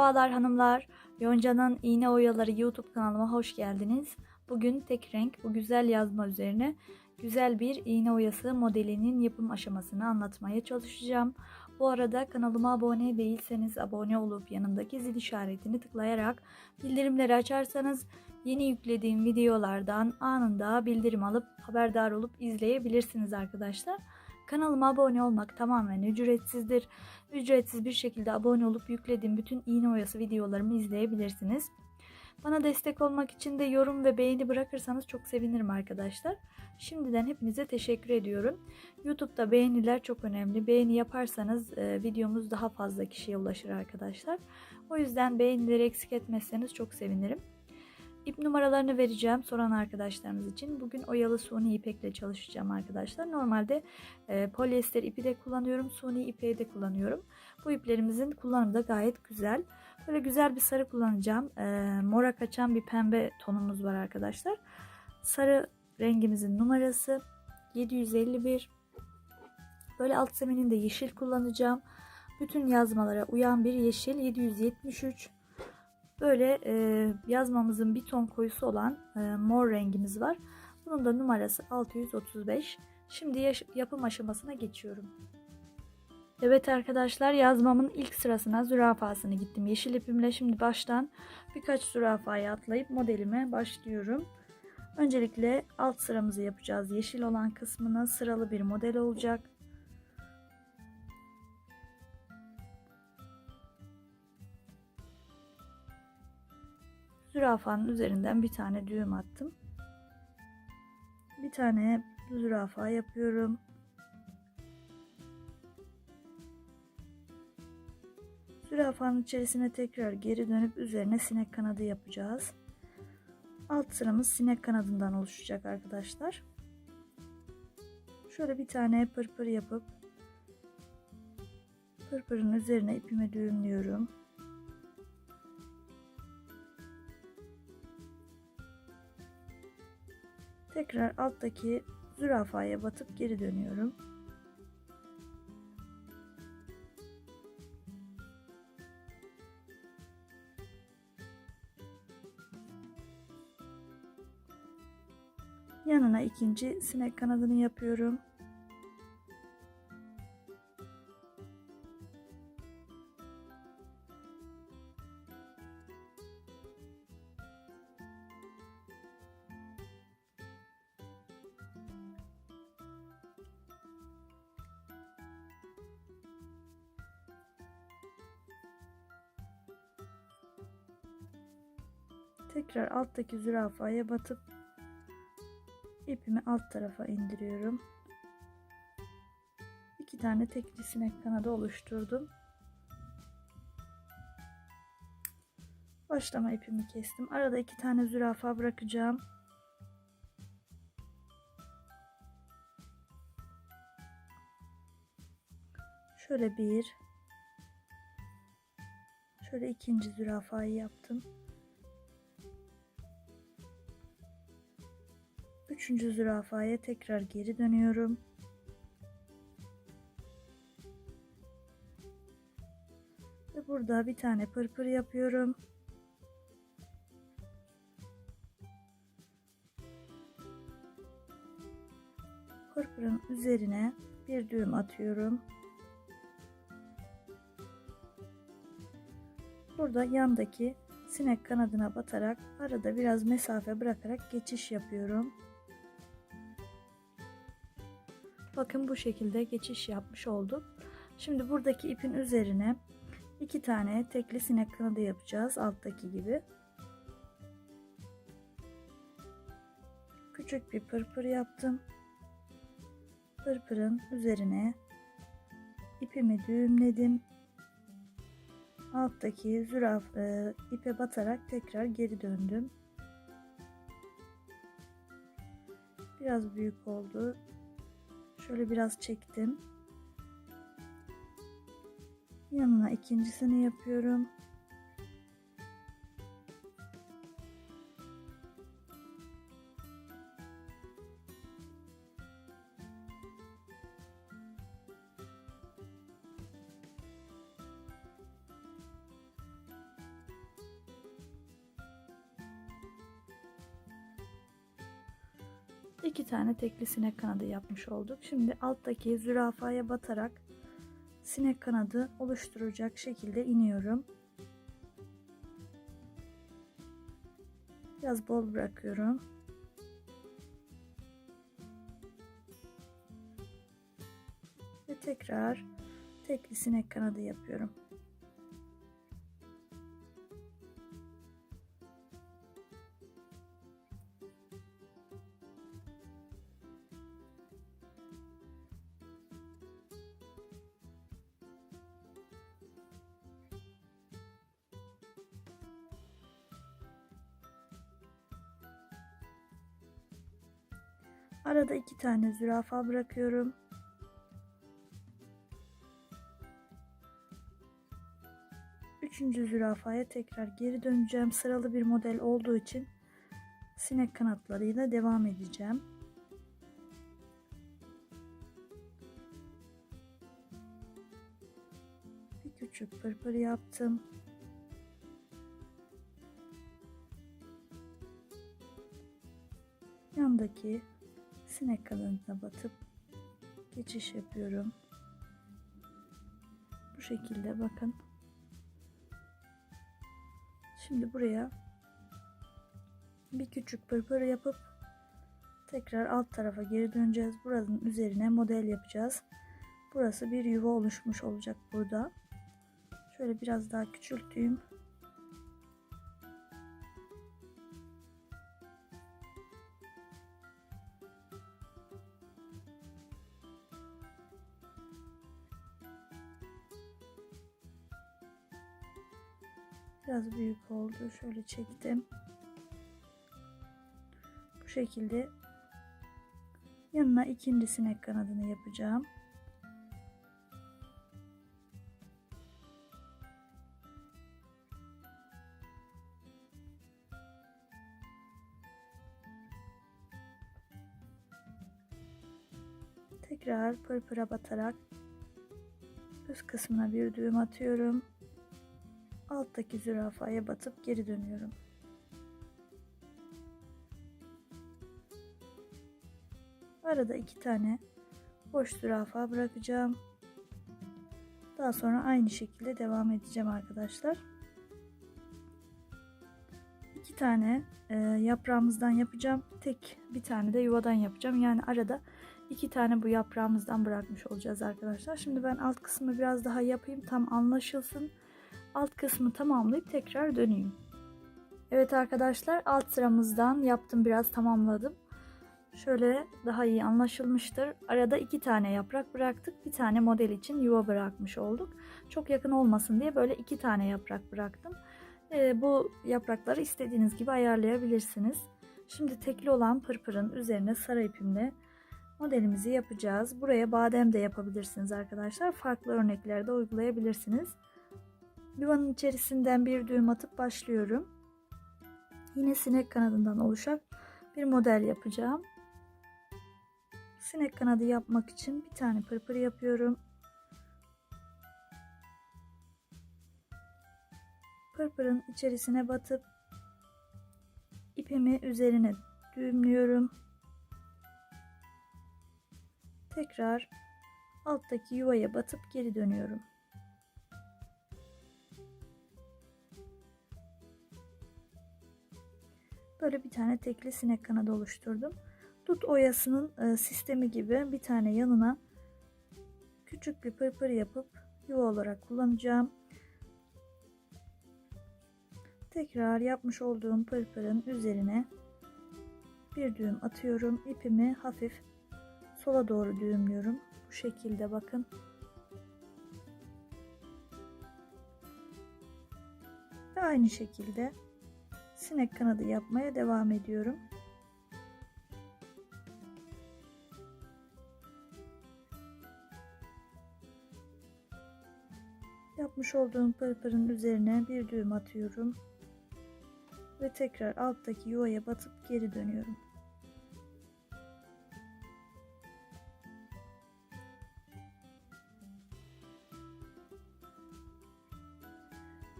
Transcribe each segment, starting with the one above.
Merhabalar hanımlar. Yonca'nın İğne Oyaları YouTube kanalıma hoş geldiniz. Bugün tek renk bu güzel yazma üzerine güzel bir iğne oyası modelinin yapım aşamasını anlatmaya çalışacağım. Bu arada kanalıma abone değilseniz abone olup yanındaki zil işaretini tıklayarak bildirimleri açarsanız yeni yüklediğim videolardan anında bildirim alıp haberdar olup izleyebilirsiniz arkadaşlar. Kanalıma abone olmak tamamen ücretsizdir. Ücretsiz bir şekilde abone olup yüklediğim bütün iğne oyası videolarımı izleyebilirsiniz. Bana destek olmak için de yorum ve beğeni bırakırsanız çok sevinirim arkadaşlar. Şimdiden hepinize teşekkür ediyorum. YouTube'da beğeniler çok önemli. Beğeni yaparsanız e, videomuz daha fazla kişiye ulaşır arkadaşlar. O yüzden beğenileri eksik etmezseniz çok sevinirim. İp numaralarını vereceğim soran arkadaşlarımız için. Bugün oyalı suni ipekle çalışacağım arkadaşlar. Normalde e, polyester ipi de kullanıyorum. Suni ipeği de kullanıyorum. Bu iplerimizin kullanımı da gayet güzel. Böyle güzel bir sarı kullanacağım. E, mora kaçan bir pembe tonumuz var arkadaşlar. Sarı rengimizin numarası 751. Böyle alt zemininde yeşil kullanacağım. Bütün yazmalara uyan bir yeşil 773. Böyle e, yazmamızın bir ton koyusu olan e, mor rengimiz var. Bunun da numarası 635. Şimdi yapım aşamasına geçiyorum. Evet arkadaşlar yazmamın ilk sırasına zürafasını gittim. Yeşil ipimle şimdi baştan birkaç zürafayı atlayıp modelime başlıyorum. Öncelikle alt sıramızı yapacağız. Yeşil olan kısmına sıralı bir model olacak. Zürafanın üzerinden bir tane düğüm attım. Bir tane zürafa yapıyorum. Zürafanın içerisine tekrar geri dönüp üzerine sinek kanadı yapacağız. Alt sıramız sinek kanadından oluşacak arkadaşlar. Şöyle bir tane pırpır yapıp pırpırın üzerine ipimi düğümlüyorum. Tekrar alttaki zürafaya batıp geri dönüyorum. Yanına ikinci sinek kanadını yapıyorum. Tekrar alttaki zürafaya batıp ipimi alt tarafa indiriyorum. İki tane tekli sinek kanadı oluşturdum. Başlama ipimi kestim. Arada iki tane zürafa bırakacağım. Şöyle bir. Şöyle ikinci zürafayı yaptım. Üçüncü zürafaya tekrar geri dönüyorum. Ve burada bir tane pırpır yapıyorum. Pırpırın üzerine bir düğüm atıyorum. Burada yandaki sinek kanadına batarak arada biraz mesafe bırakarak geçiş yapıyorum. Bakın bu şekilde geçiş yapmış olduk. Şimdi buradaki ipin üzerine iki tane tekli sinek kanadı yapacağız alttaki gibi. Küçük bir pırpır yaptım. Pırpırın üzerine ipimi düğümledim. Alttaki züraf e, ipe batarak tekrar geri döndüm. Biraz büyük oldu. Şöyle biraz çektim. Yanına ikincisini yapıyorum. İki tane tekli sinek kanadı yapmış olduk. Şimdi alttaki zürafaya batarak sinek kanadı oluşturacak şekilde iniyorum. Biraz bol bırakıyorum. Ve tekrar tekli sinek kanadı yapıyorum. Arada iki tane zürafa bırakıyorum. Üçüncü zürafaya tekrar geri döneceğim. Sıralı bir model olduğu için sinek kanatlarıyla devam edeceğim. Bir küçük pırpır yaptım. Yandaki sinek kanadına batıp geçiş yapıyorum. Bu şekilde bakın. Şimdi buraya bir küçük pırpır yapıp tekrar alt tarafa geri döneceğiz. Buranın üzerine model yapacağız. Burası bir yuva oluşmuş olacak burada. Şöyle biraz daha küçülteyim. Biraz büyük oldu. Şöyle çektim. Bu şekilde yanına ikinci sinek kanadını yapacağım. Tekrar pırpıra batarak üst kısmına bir düğüm atıyorum alttaki zürafaya batıp geri dönüyorum. Arada iki tane boş zürafa bırakacağım. Daha sonra aynı şekilde devam edeceğim arkadaşlar. İki tane e, yaprağımızdan yapacağım. Tek bir tane de yuvadan yapacağım. Yani arada iki tane bu yaprağımızdan bırakmış olacağız arkadaşlar. Şimdi ben alt kısmı biraz daha yapayım tam anlaşılsın alt kısmı tamamlayıp tekrar döneyim. Evet arkadaşlar alt sıramızdan yaptım biraz tamamladım. Şöyle daha iyi anlaşılmıştır. Arada iki tane yaprak bıraktık. Bir tane model için yuva bırakmış olduk. Çok yakın olmasın diye böyle iki tane yaprak bıraktım. Ee, bu yaprakları istediğiniz gibi ayarlayabilirsiniz. Şimdi tekli olan pırpırın üzerine sarı ipimle modelimizi yapacağız. Buraya badem de yapabilirsiniz arkadaşlar. Farklı örneklerde uygulayabilirsiniz. Yuvanın içerisinden bir düğüm atıp başlıyorum. Yine sinek kanadından oluşan bir model yapacağım. Sinek kanadı yapmak için bir tane pırpır yapıyorum. Pırpırın içerisine batıp ipimi üzerine düğümlüyorum. Tekrar alttaki yuvaya batıp geri dönüyorum. Böyle bir tane tekli sinek kanadı oluşturdum. Dut oyasının e, sistemi gibi bir tane yanına küçük bir pırpır yapıp yuva olarak kullanacağım. Tekrar yapmış olduğum pırpırın üzerine bir düğüm atıyorum. İpimi hafif sola doğru düğümlüyorum. Bu şekilde bakın. Ve aynı şekilde sinek kanadı yapmaya devam ediyorum. Yapmış olduğum pırpırın üzerine bir düğüm atıyorum. Ve tekrar alttaki yuvaya batıp geri dönüyorum.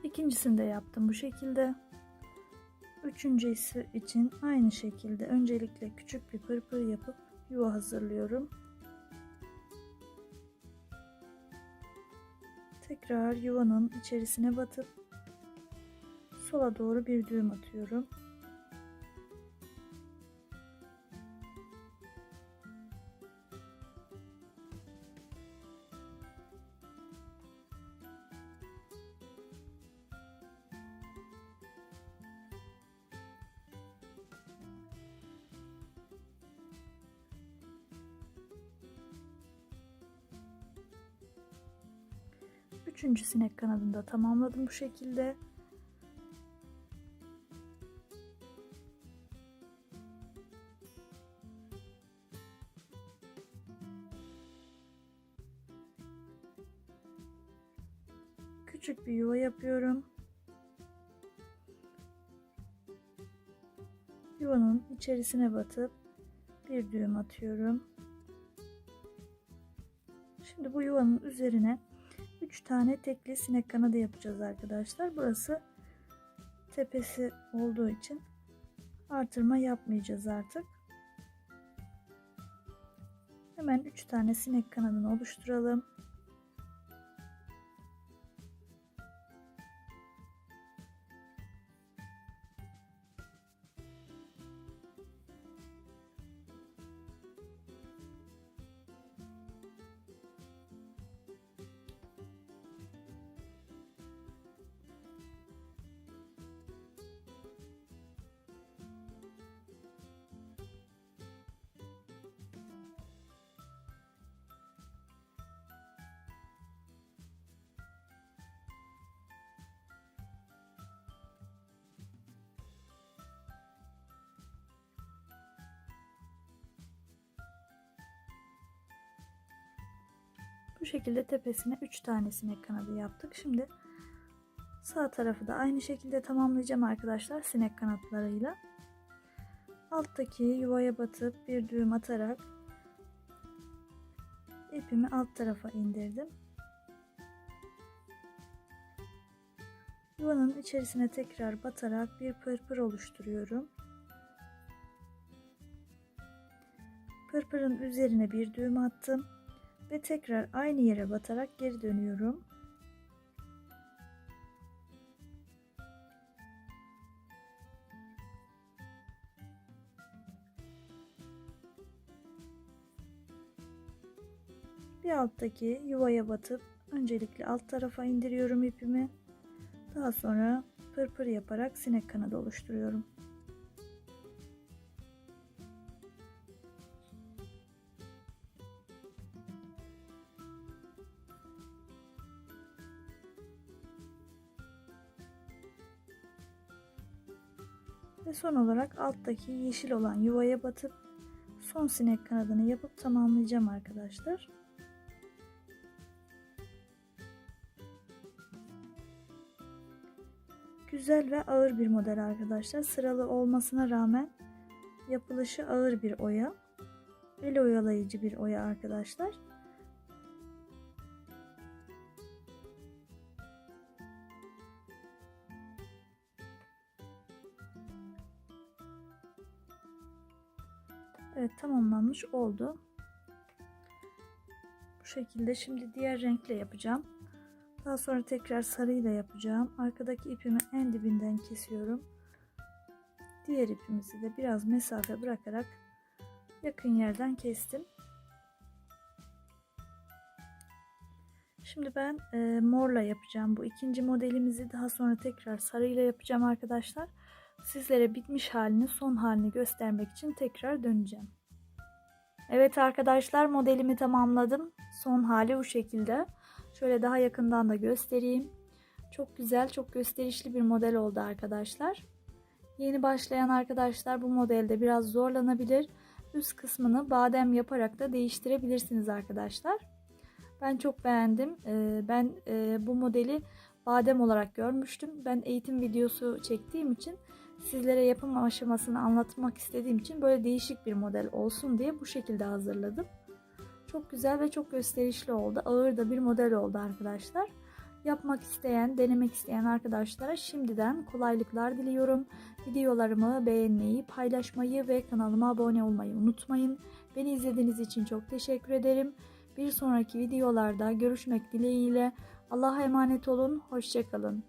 İkincisini de yaptım bu şekilde. Üçüncüsü için aynı şekilde öncelikle küçük bir pırpır yapıp yuva hazırlıyorum. Tekrar yuvanın içerisine batıp sola doğru bir düğüm atıyorum. Üçüncü sinek kanadını da tamamladım bu şekilde. Küçük bir yuva yapıyorum. Yuvanın içerisine batıp bir düğüm atıyorum. Şimdi bu yuvanın üzerine 3 tane tekli sinek kanadı yapacağız arkadaşlar. Burası tepesi olduğu için artırma yapmayacağız artık. Hemen 3 tane sinek kanadını oluşturalım. Bu şekilde tepesine 3 tane sinek kanadı yaptık. Şimdi sağ tarafı da aynı şekilde tamamlayacağım arkadaşlar sinek kanatlarıyla. Alttaki yuvaya batıp bir düğüm atarak ipimi alt tarafa indirdim. Yuvanın içerisine tekrar batarak bir pırpır oluşturuyorum. Pırpırın üzerine bir düğüm attım ve tekrar aynı yere batarak geri dönüyorum. Bir alttaki yuvaya batıp öncelikle alt tarafa indiriyorum ipimi. Daha sonra pırpır yaparak sinek kanadı oluşturuyorum. Ve son olarak alttaki yeşil olan yuvaya batıp son sinek kanadını yapıp tamamlayacağım arkadaşlar. Güzel ve ağır bir model arkadaşlar. Sıralı olmasına rağmen yapılışı ağır bir oya. El oyalayıcı bir oya arkadaşlar. Evet tamamlanmış oldu. Bu şekilde şimdi diğer renkle yapacağım. Daha sonra tekrar sarıyla yapacağım. Arkadaki ipimi en dibinden kesiyorum. Diğer ipimizi de biraz mesafe bırakarak yakın yerden kestim. Şimdi ben e, morla yapacağım bu ikinci modelimizi. Daha sonra tekrar sarıyla yapacağım arkadaşlar. Sizlere bitmiş halini, son halini göstermek için tekrar döneceğim. Evet arkadaşlar modelimi tamamladım. Son hali bu şekilde. Şöyle daha yakından da göstereyim. Çok güzel, çok gösterişli bir model oldu arkadaşlar. Yeni başlayan arkadaşlar bu modelde biraz zorlanabilir. Üst kısmını badem yaparak da değiştirebilirsiniz arkadaşlar. Ben çok beğendim. Ee, ben e, bu modeli badem olarak görmüştüm. Ben eğitim videosu çektiğim için sizlere yapım aşamasını anlatmak istediğim için böyle değişik bir model olsun diye bu şekilde hazırladım. Çok güzel ve çok gösterişli oldu. Ağır da bir model oldu arkadaşlar. Yapmak isteyen, denemek isteyen arkadaşlara şimdiden kolaylıklar diliyorum. Videolarımı beğenmeyi, paylaşmayı ve kanalıma abone olmayı unutmayın. Beni izlediğiniz için çok teşekkür ederim. Bir sonraki videolarda görüşmek dileğiyle. Allah'a emanet olun. Hoşçakalın.